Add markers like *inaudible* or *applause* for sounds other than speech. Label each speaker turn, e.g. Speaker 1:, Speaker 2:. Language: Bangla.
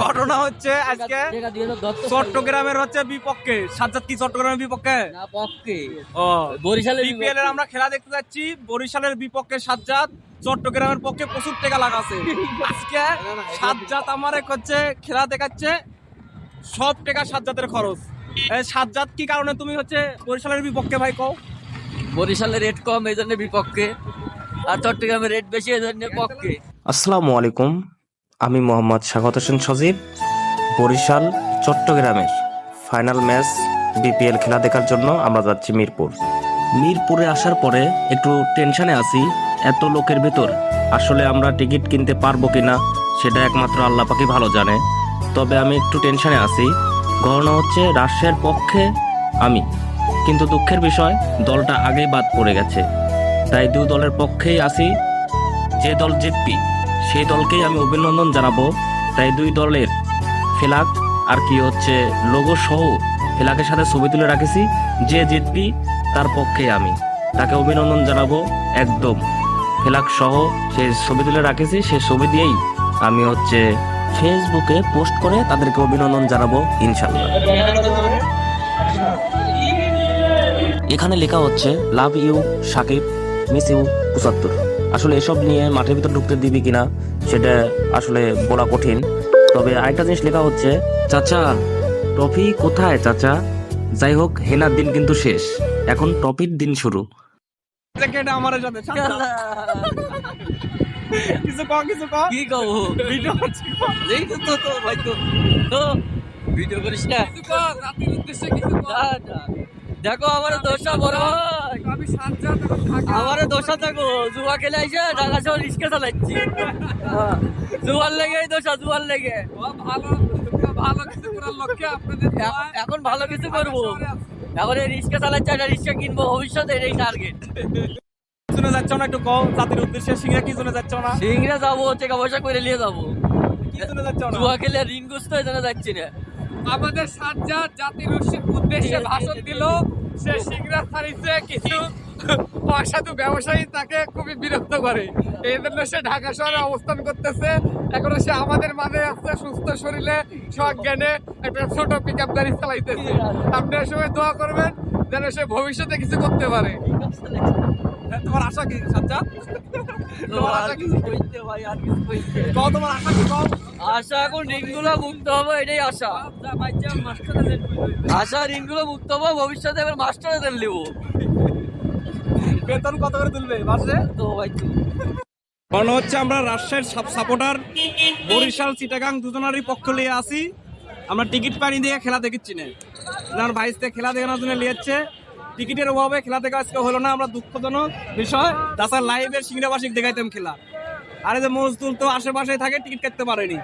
Speaker 1: ঘটনা হচ্ছে আজকে চট্টগ্রামের হচ্ছে বিপক্ষে সাজ্জাদ কি চট্টগ্রামের বিপক্ষে?
Speaker 2: পক্ষে।
Speaker 1: ও
Speaker 2: বরিশালের
Speaker 1: বিপিএল এর আমরা খেলা দেখতে যাচ্ছি বরিশালের বিপক্ষে সাজ্জাদ চট্টগ্রামের পক্ষে প্রচুর টাকা লাগাছে আজকে সাজ্জাদ আমার এক হচ্ছে খেলা দেখাচ্ছে সব টাকা সাজ্জাদের খরচ। এই সাজ্জাদ কি কারণে তুমি হচ্ছে বরিশালের বিপক্ষে ভাই কও?
Speaker 2: বরিশালের রেট কম এই জন্য বিপক্ষে। আর চট্টগ্রামের রেট বেশি এই জন্য পক্ষে।
Speaker 3: আসসালামু আলাইকুম। আমি মোহাম্মদ স্বাগত হোসেন সজীব। বরিশাল চট্টগ্রামের ফাইনাল ম্যাচ বিপিএল খেলা দেখার জন্য আমরা যাচ্ছি মিরপুর। মিরপুরে আসার পরে একটু টেনশনে আছি, এত লোকের ভেতর আসলে আমরা টিকিট কিনতে পারব কিনা সেটা একমাত্র আল্লাহ পাকি ভালো জানে। তবে আমি একটু টেনশনে আছি, ঘটনা হচ্ছে রাশিয়ার পক্ষে আমি। কিন্তু দুঃখের বিষয়, দলটা আগেই বাদ পড়ে গেছে। তাই দুই দলের পক্ষেই আছি, যে দল জিতবি। সেই দলকেই আমি অভিনন্দন জানাব। তাই দুই দলের ফেলাক, আর কি হচ্ছে লোগো সহ ফেলাকের সাথে ছবি তুলে রাখেছি। যে জিতবি, তার পক্ষে আমি। তাকে অভিনন্দন জানাব একদম। ফেলাক সহ সে ছবি তুলে রাখেছি, সে ছবি দিয়েই আমি হচ্ছে ফেসবুকে পোস্ট করে তাদেরকে অভিনন্দন জানাব ইনশাল্লাহ এখানে লেখা হচ্ছে love you Shakib miss you পঁচাত্তর। আসলে এসব নিয়ে মাঠের ভিতর ঢুকতে দিবি কিনা সেটা আসলে বলা কঠিন। তবে আরেকটা জিনিস লেখা হচ্ছে চাচা ট্রফি কোথায় চাচা? যাই হোক হেনার দিন কিন্তু শেষ। এখন ট্রফির দিন শুরু।
Speaker 1: আমার সাথে *laughs* কিছু কও কিছু কও।
Speaker 2: কি কব
Speaker 1: ভিডিও
Speaker 2: এই তো তো তো ভাই তো। তো ভিডিও করিস না। দেখো আমার দোষা বড় আমার দোষা দেখো জুয়া খেলে আইসে ঢাকা শহর রিক্সা চালাচ্ছি। হ্যাঁ, জুয়ার লেগে দোষা জুয়ার লেগে। এখন- এখন ভালো কিছু করব। এখন এই রিক্সা চালাচ্ছি একটা রিক্সা কিনবো ভবিষ্যতে এই টার্গেট
Speaker 1: যাচ্ছ না একটু জাতির উদ্দেশ্যে সিংহা কি যাচ্ছ না?
Speaker 2: যাব টাকা পয়সা করে নিয়ে যাব।
Speaker 1: কি জন্য যাচ্ছ না?
Speaker 2: জুয়া খেলে এই যাচ্ছি না।
Speaker 4: আমাদের সাজ্জাদ জাতির উদ্দেশ্যে- ভাষণ দিল। সে সিংড়া ছাড়িছে কিছু অসাধু ব্যবসায়ী তাকে খুবই বিরক্ত করে। এই জন্য সে ঢাকা শহরে অবস্থান করতেছে। এখনও সে আমাদের মাঝে আছে সুস্থ শরীরে সজ্ঞানে একটা ছোট পিক আপ গাড়ি চালাইতেছে। আপনার সময় দোয়া করবেন যেন সে ভবিষ্যতে কিছু করতে পারে।
Speaker 1: তোমার আশা কি সাজ্জাদ? তোমার আশা কি?
Speaker 2: কইতে ভাই আর কিছু কইতে
Speaker 1: কও তোমার আশা কি কও?
Speaker 2: আশা এখন ঋণগুলো মুক্ত হবে এটাই আশা। আশা ঋণগুলো মুক্ত হবে ভবিষ্যতে এবার মাস্টারদের নেব।
Speaker 1: বেতন কত করে তুলবে মাসে?
Speaker 2: তো ভাই
Speaker 1: মনে হচ্ছে আমরা রাজশাহীর সাপোর্টার বরিশাল চিটাগাং দুজনারই পক্ষ নিয়ে আসি। আমরা টিকিট পানি দিয়ে খেলা দেখিচ্ছি না। ভাইসতে খেলা দেখানোর জন্য লিয়েছে টিকিটের অভাবে খেলা দেখা আজকে হলো না, আমরা দুঃখজনক বিষয়। তাছাড়া লাইভের সিংড়াবাসিক দেখাইতাম খেলা। আরে যে মজদুর তো আশেপাশে থাকে, টিকিট কাটতে পারেনি।